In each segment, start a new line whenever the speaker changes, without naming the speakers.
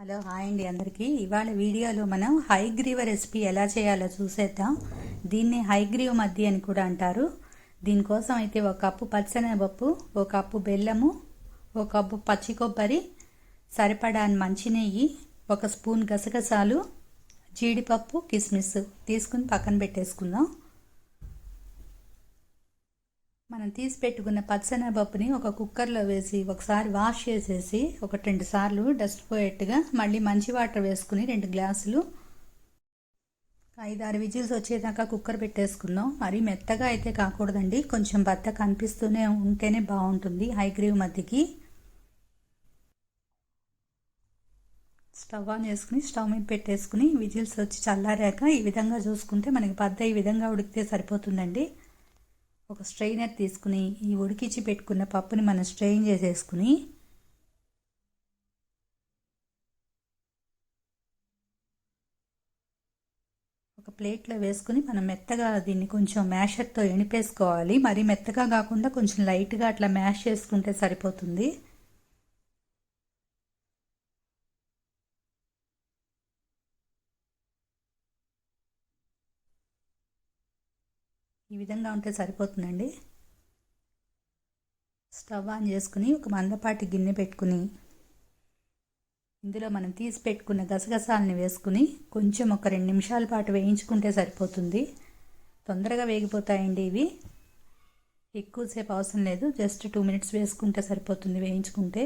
Hello hi అండి అందరికీ. ఇవాళ వీడియోలో మనం హైగ్రీవ రెసిపీ ఎలా చేయాలో చూసేద్దాం. దీన్ని హైగ్రీవ్ మద్ది అని కూడా అంటారు. దీనికోసం అయితే ఒక కప్పు పచ్చనపప్పు ఒక కప్పు బెల్లము ఒక కప్పు పచ్చి కొబ్బరి సరిపడా మంచి నెయ్యి ఒక స్పూన్ గసగసాలు జీడిపప్పు కిస్మిస్ తీసుకుని పక్కన పెట్టేసుకుందాం. మనం తీసి పెట్టుకున్న పచ్చనపప్పుని ఒక కుక్కర్లో వేసి ఒకసారి వాష్ చేసేసి ఒక రెండు సార్లు డస్ట్ పోయేట్టుగా మళ్ళీ మంచి వాటర్ వేసుకుని రెండు గ్లాసులు ఐదారు విజిల్స్ వచ్చేదాకా కుక్కర్ పెట్టేసుకుందాం. మరీ మెత్తగా అయితే కాకూడదండి. కొంచెం బత్త కనిపిస్తూనే ఉంటేనే బాగుంటుంది. హైగ్రీవ్ మధ్యకి స్టవ్ ఆన్ చేసుకుని స్టవ్ మీద పెట్టేసుకుని విజిల్స్ వచ్చి చల్లారాక ఈ విధంగా చూసుకుంటే మనకి బద్ద ఈ విధంగా ఉడికితే సరిపోతుందండి. ఒక స్ట్రైనర్ తీసుకుని ఈ ఉడికించి పెట్టుకున్న పప్పుని మనం స్ట్రెయిన్ చేసేసుకుని ఒక ప్లేట్లో వేసుకుని మనం మెత్తగా దీన్ని కొంచెం మ్యాషర్తో ఎణిపేసుకోవాలి. మరి మెత్తగా కాకుండా కొంచెం లైట్గా అట్లా మ్యాష్ చేసుకుంటే సరిపోతుంది. విధంగా ఉంటే సరిపోతుందండి. స్టవ్ ఆన్ చేసుకుని ఒక మందపాటి గిన్నె పెట్టుకుని ఇందులో మనం తీసి పెట్టుకున్న గసగసాలని వేసుకుని కొంచెం ఒక రెండు నిమిషాల పాటు వేయించుకుంటే సరిపోతుంది. తొందరగా వేగిపోతాయండి ఇవి. ఎక్కువసేపు అవసరం లేదు జస్ట్ టూ మినిట్స్ వేసుకుంటే సరిపోతుంది వేయించుకుంటే.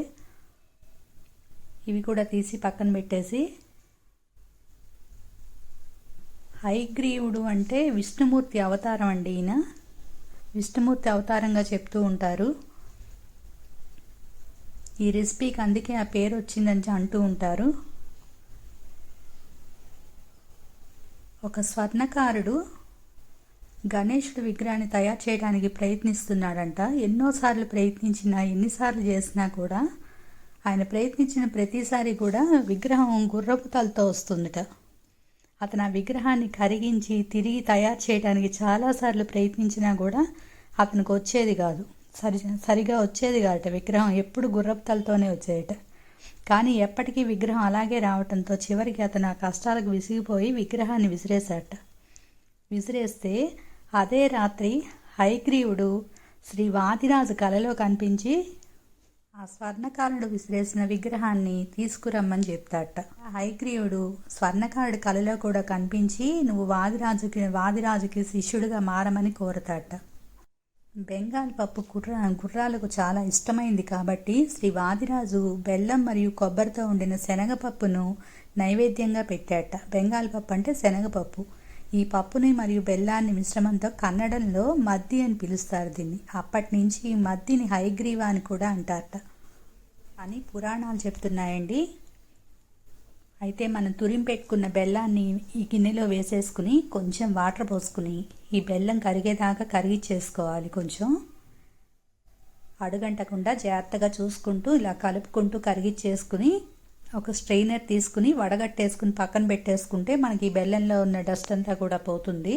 ఇవి కూడా తీసి పక్కన పెట్టేసి హైగ్రీవుడు అంటే విష్ణుమూర్తి అవతారం అండి ఈయన. విష్ణుమూర్తి అవతారంగా చెప్తూ ఉంటారు. ఈ రెసిపీకి అందుకే ఆ పేరు వచ్చిందని అంటూ ఉంటారు. ఒక స్వర్ణకారుడు గణేషుడు విగ్రహాన్ని తయారు చేయడానికి ప్రయత్నిస్తున్నాడంట. ఎన్నోసార్లు ప్రయత్నించినా ఎన్నిసార్లు చేసినా కూడా ఆయన ప్రయత్నించిన ప్రతిసారి కూడా విగ్రహం గుర్రపు తలతో వస్తుందట. అతను ఆ విగ్రహాన్ని కరిగించి తిరిగి తయారు చేయడానికి చాలాసార్లు ప్రయత్నించినా కూడా అతనికి వచ్చేది కాదు. సరి సరిగా వచ్చేది కాదట. విగ్రహం ఎప్పుడు గుర్రపుతలతోనే వచ్చేయట. కానీ ఎప్పటికీ విగ్రహం అలాగే రావటంతో చివరికి అతను ఆ కష్టాలకు విసిగిపోయి విగ్రహాన్ని విసిరేశాట విసిరేస్తే అదే రాత్రి హైగ్రీవుడు శ్రీ వాదిరాజు కలలో కనిపించి ఆ స్వర్ణకారుడు విసిరేసిన విగ్రహాన్ని తీసుకురమ్మని చెప్తాట. హైగ్రీవుడు స్వర్ణకారుడు కలలో కూడా కనిపించి నువ్వు వాదిరాజుకి వాదిరాజుకి శిష్యుడిగా మారమని కోరతాట. బెంగాల్ పప్పు కుర్ర గుర్రాలకు చాలా ఇష్టమైంది కాబట్టి శ్రీ వాదిరాజు బెల్లం మరియు కొబ్బరితో ఉండిన శనగపప్పును నైవేద్యంగా పెట్టాట. బెంగాల్ పప్పు అంటే శనగపప్పు. ఈ పప్పుని మరియు బెల్లాన్ని మిశ్రమంతో కన్నడంలో మద్ది అని పిలుస్తారు దీన్ని. అప్పటి నుంచి ఈ మద్దిని హైగ్రీవ అని కూడా అంటారట. అని పురాణాలు చెప్తున్నాయండి. అయితే మనం తురిం పెట్టుకున్న బెల్లాన్ని ఈ గిన్నెలో వేసేసుకుని కొంచెం వాటర్ పోసుకుని ఈ బెల్లం కరిగేదాకా కరిగిచ్చేసుకోవాలి కొంచెం. అడుగంటకుండా జాగ్రత్తగా చూసుకుంటూ ఇలా కలుపుకుంటూ కరిగిచ్చేసుకుని ఒక స్ట్రెయినర్ తీసుకుని వడగట్టేసుకుని పక్కన పెట్టేసుకుంటే మనకి బెల్లంలో ఉన్న డస్ట్ అంతా కూడా పోతుంది.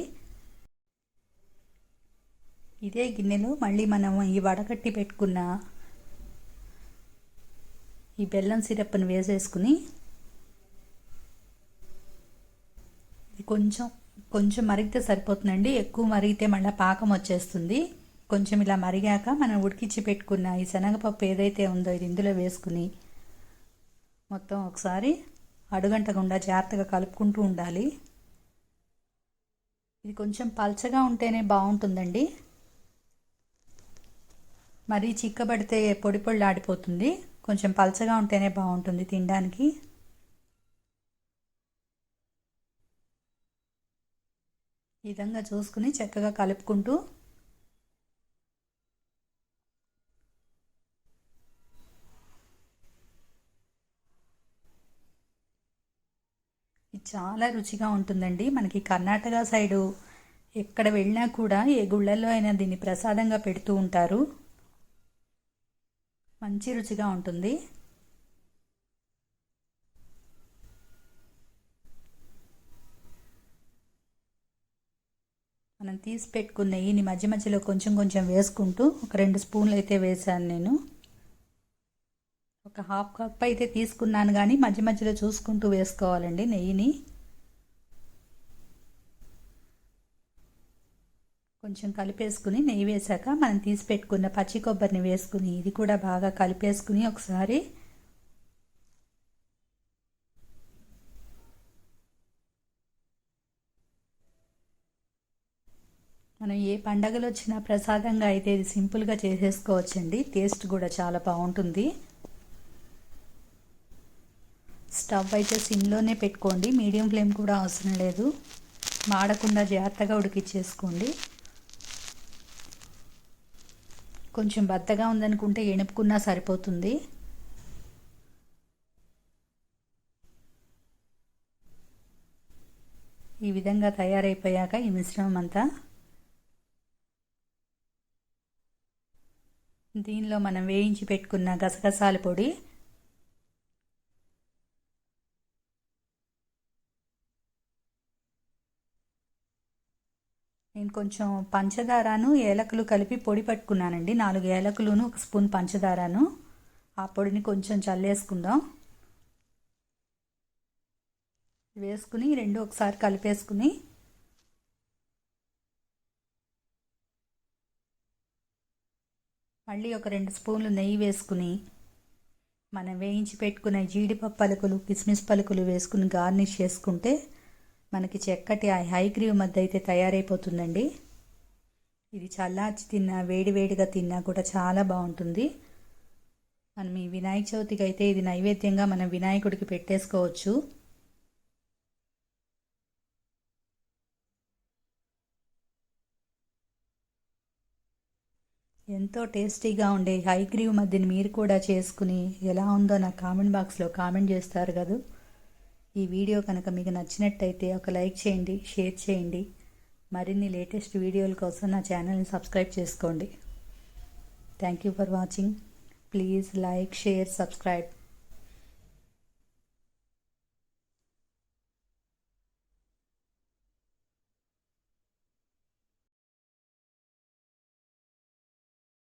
ఇదే గిన్నెలో మళ్ళీ మనం ఈ వడగట్టి పెట్టుకున్న ఈ బెల్లం సిరప్ని వేసేసుకుని ఇది కొంచెం కొంచెం మరిగితే సరిపోతుందండి. ఎక్కువ మరిగితే మళ్ళీ పాకం వచ్చేస్తుంది. కొంచెం ఇలా మరిగాక మనం ఉడికించి పెట్టుకున్న ఈ శనగపప్పు ఏదైతే ఉందో ఇది ఇందులో వేసుకుని మొత్తం ఒకసారి అడుగంటకుండా జాగ్రత్తగా కలుపుకుంటూ ఉండాలి. ఇది కొంచెం పల్చగా ఉంటేనే బాగుంటుందండి. మరీ చిక్కబడితే పొడి పొడి ఆడిపోతుంది కొంచెం పల్చగా ఉంటేనే బాగుంటుంది తినడానికి. ఈ విధంగా చూసుకుని చక్కగా కలుపుకుంటూ చాలా రుచిగా ఉంటుందండి. మనకి కర్ణాటక సైడు ఎక్కడ వెళ్ళినా కూడా ఏ గుళ్ళల్లో అయినా దీన్ని ప్రసాదంగా పెడుతూ ఉంటారు. మంచి రుచిగా ఉంటుంది. మనం తీసి పెట్టుకున్న నెయ్యిని మధ్య మధ్యలో కొంచెం కొంచెం వేసుకుంటూ ఒక రెండు స్పూన్లు అయితే వేసాను నేను. ఒక హాఫ్ కప్ అయితే తీసుకున్నాను కానీ మధ్య మధ్యలో చూసుకుంటూ వేసుకోవాలండి నెయ్యిని. కొంచెం కలిపేసుకుని నెయ్యి వేసాక మనం తీసి పెట్టుకున్న పచ్చి కొబ్బరిని వేసుకుని ఇది కూడా బాగా కలిపేసుకుని ఒకసారి మనం ఏ పండగలు వచ్చినా ప్రసాదంగా అయితే ఇది సింపుల్గా చేసేసుకోవచ్చండి. టేస్ట్ కూడా చాలా బాగుంటుంది. స్టవ్ అయితే సిమ్లోనే పెట్టుకోండి. మీడియం ఫ్లేమ్ కూడా అవసరం లేదు. మాడకుండా జాగ్రత్తగా ఉడికిచ్చేసుకోండి. కొంచెం బద్దగా ఉందనుకుంటే ఎణుపుకున్నా సరిపోతుంది. ఈ విధంగా తయారైపోయాక ఈ మిశ్రమం అంతా. దీనిలో మనం వేయించి పెట్టుకున్న గసగసాల పొడి నేను కొంచెం పంచదారను ఏలకులు కలిపి పొడి పట్టుకున్నానండి. నాలుగు ఏలకులను ఒక స్పూన్ పంచదారను. ఆ పొడిని కొంచెం చల్లేసుకుందాం. వేసుకుని రెండు ఒకసారి కలిపేసుకుని మళ్ళీ ఒక రెండు స్పూన్లు నెయ్యి వేసుకుని మనం వేయించి పెట్టుకున్న జీడిపప్పు పలుకులు కిస్మిస్ పలుకులు వేసుకుని గార్నిష్ చేసుకుంటే మనకి చక్కటి హై క్రీమ్ మధ్య అయితే తయారైపోతుందండి. ఇది చల్లార్చి తిన్నా వేడి వేడిగా తిన్నా కూడా చాలా బాగుంటుంది. మనం ఈ వినాయక చవితికి అయితే ఇది నైవేద్యంగా మనం వినాయకుడికి పెట్టేసుకోవచ్చు. ఎంతో టేస్టీగా ఉండే హై క్రీమ్ మధ్యని మీరు కూడా చేసుకుని ఎలా ఉందో నాకు కామెంట్ బాక్స్లో కామెంట్ చేస్తారు కదా. ఈ వీడియో కనుక మీకు నచ్చినట్టయితే ఒక లైక్ చేయండి షేర్ చేయండి. మరిన్ని లేటెస్ట్ వీడియోల కోసం నా ఛానల్ని సబ్స్క్రైబ్ చేసుకోండి. Thank you for watching please like share subscribe